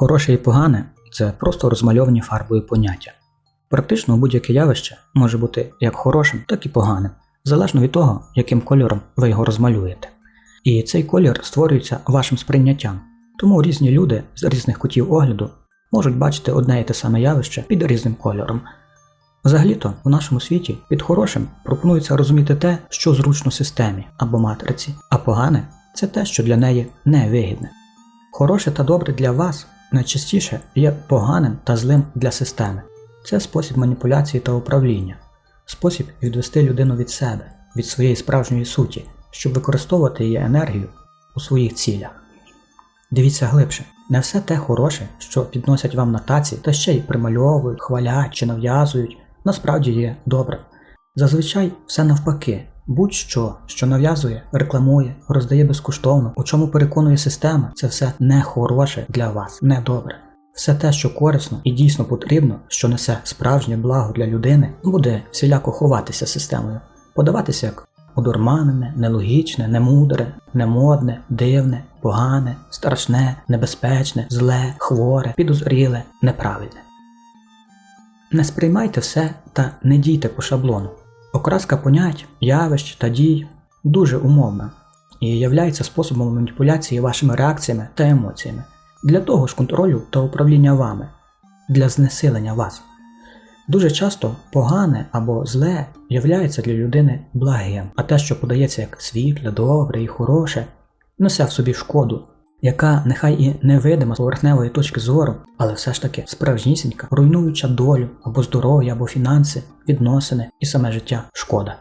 Хороше і погане це просто розмальовані фарбою поняття. Практично будь-яке явище може бути як хорошим, так і поганим, залежно від того, яким кольором ви його розмалюєте. І цей колір створюється вашим сприйняттям. Тому різні люди з різних кутів огляду можуть бачити одне і те саме явище під різним кольором. Взагалі-то в нашому світі під хорошим пропонується розуміти те, що зручно системі або матриці, а погане це те, що для неї невигідне. Хороше та добре для вас найчастіше є поганим та злим для системи. Це спосіб маніпуляції та управління, спосіб відвести людину від себе, від своєї справжньої суті, щоб використовувати її енергію у своїх цілях. Дивіться глибше, не все те хороше, що підносять вам на таці та ще й примальовують, хвалять чи нав'язують, насправді є добрим. Зазвичай все навпаки, будь-що, що нав'язує, рекламує, роздає безкоштовно, у чому переконує система, це все не хороше для вас, не добре. Все те, що корисно і дійсно потрібно, що несе справжнє благо для людини, буде всіляко ховатися системою, подаватися як одурманене, нелогічне, немудре, немодне, дивне, погане, страшне, небезпечне, зле, хворе, підозріле, неправильне. Не сприймайте все та не дійте по шаблону. Окраска понять, явищ та дій дуже умовна і являється способом маніпуляції вашими реакціями та емоціями для того ж контролю та управління вами, для знесилення вас. Дуже часто погане або зле являється для людини благим, а те, що подається як світле, добре і хороше, несе в собі шкоду, яка нехай і невидима з поверхневої точки зору, але все ж таки справжнісінька, руйнуюча долю або здоров'я, або фінанси, відносини і саме життя шкода.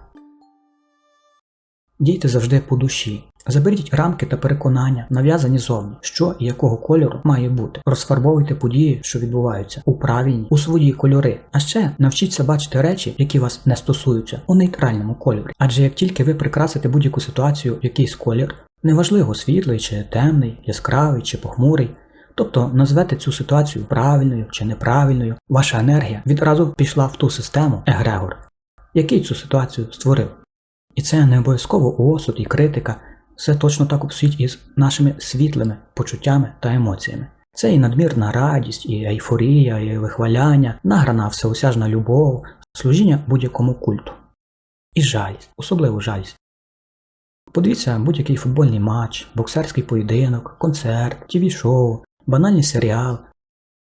Дійте завжди по душі. Заберіть рамки та переконання, нав'язані зовні, що і якого кольору має бути. Розфарбовуйте події, що відбуваються, у правильні, у свої кольори. А ще навчіться бачити речі, які вас не стосуються, у нейтральному кольорі. Адже як тільки ви прикрасите будь-яку ситуацію в якийсь колір, неважливо світлий чи темний, яскравий чи похмурий, тобто назвете цю ситуацію правильною чи неправильною, ваша енергія відразу пішла в ту систему егрегор, який цю ситуацію створив. І це не обов'язково осуд і критика, все точно так обстоїть із нашими світлими почуттями та емоціями. Це і надмірна радість, і ейфорія, і вихваляння, награна всеосяжна любов, служіння будь-якому культу. І жалість, особливо жалість. Подивіться будь-який футбольний матч, боксерський поєдинок, концерт, тіві-шоу, банальний серіал,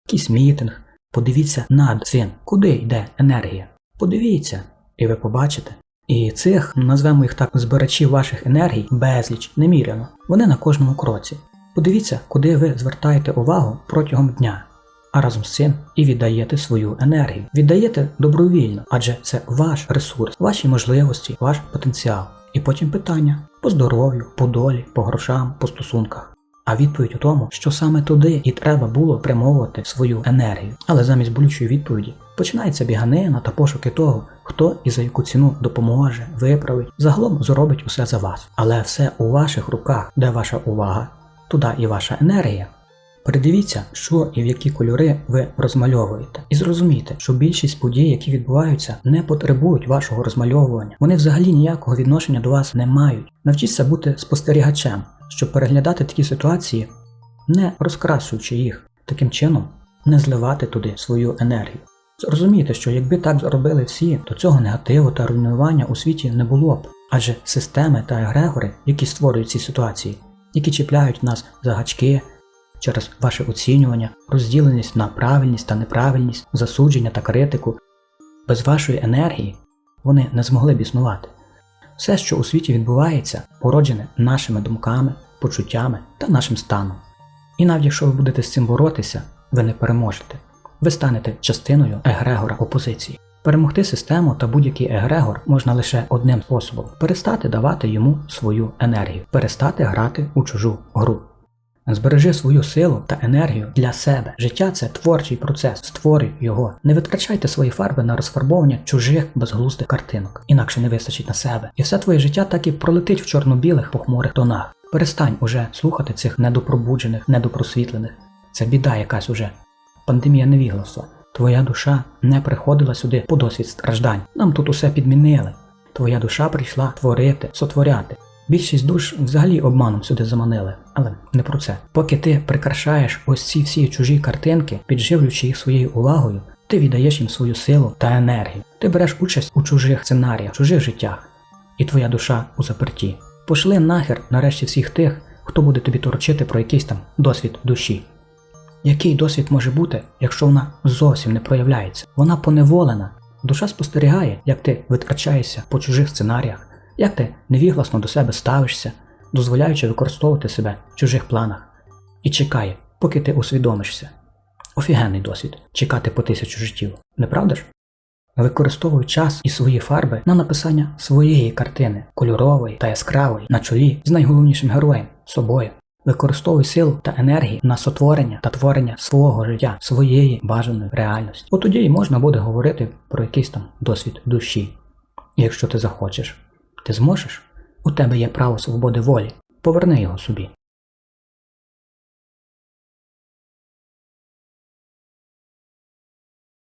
якийсь мітинг. Подивіться над цим, куди йде енергія. Подивіться, і ви побачите. І цих, назвемо їх так, збирачів ваших енергій безліч, неміряно. Вони на кожному кроці. Подивіться, куди ви звертаєте увагу протягом дня, а разом з цим і віддаєте свою енергію. Віддаєте добровільно, адже це ваш ресурс, ваші можливості, ваш потенціал. І потім питання по здоров'ю, по долі, по грошам, по стосунках. А відповідь у тому, що саме туди і треба було прямовувати свою енергію. Але замість болючої відповіді починається біганина та пошуки того, хто і за яку ціну допоможе, виправить, загалом зробить усе за вас. Але все у ваших руках, де ваша увага, туди і ваша енергія. Придивіться, що і в які кольори ви розмальовуєте, і зрозумійте, що більшість подій, які відбуваються, не потребують вашого розмальовування. Вони взагалі ніякого відношення до вас не мають. Навчіться бути спостерігачем, щоб переглядати такі ситуації, не розкрашуючи їх, таким чином не зливати туди свою енергію. Зрозумійте, що якби так зробили всі, то цього негативу та руйнування у світі не було б, адже системи та егрегори, які створюють ці ситуації, які чіпляють нас за гачки через ваше оцінювання, розділеність на правильність та неправильність, засудження та критику, без вашої енергії вони не змогли б існувати. Все, що у світі відбувається, породжене нашими думками, почуттями та нашим станом. І навіть якщо ви будете з цим боротися, ви не переможете. Ви станете частиною егрегора опозиції. Перемогти систему та будь-який егрегор можна лише одним способом перестати давати йому свою енергію, перестати грати у чужу гру. Збережи свою силу та енергію для себе. Життя це творчий процес, створюй його. Не витрачайте свої фарби на розфарбовування чужих безглуздих картинок, інакше не вистачить на себе. І все твоє життя так і пролетить в чорно-білих похмурих тонах. Перестань уже слухати цих недопробуджених, недопросвітлених. Це біда якась уже. Пандемія невігластва. Твоя душа не приходила сюди по досвід страждань. Нам тут усе підмінили. Твоя душа прийшла творити, сотворяти. Більшість душ взагалі обманом сюди заманили, але не про це. Поки ти прикрашаєш ось ці всі чужі картинки, підживлюючи їх своєю увагою, ти віддаєш їм свою силу та енергію. Ти береш участь у чужих сценаріях, чужих життях, і твоя душа у заперті. Пошли нахер нарешті всіх тих, хто буде тобі торчити про якийсь там досвід душі. Який досвід може бути, якщо вона зовсім не проявляється? Вона поневолена. Душа спостерігає, як ти витрачаєшся по чужих сценаріях, як ти невігласно до себе ставишся, дозволяючи використовувати себе в чужих планах, і чекає, поки ти усвідомишся. Офігенний досвід чекати по тисячу життів, не правда ж? Використовуй час і свої фарби на написання своєї картини, кольорової та яскравої, на чолі з найголовнішим героєм собою. Використовуй силу та енергії на сотворення та творення свого життя, своєї бажаної реальності. От тоді і можна буде говорити про якийсь там досвід душі. Якщо ти захочеш, ти зможеш. У тебе є право свободи волі. Поверни його собі.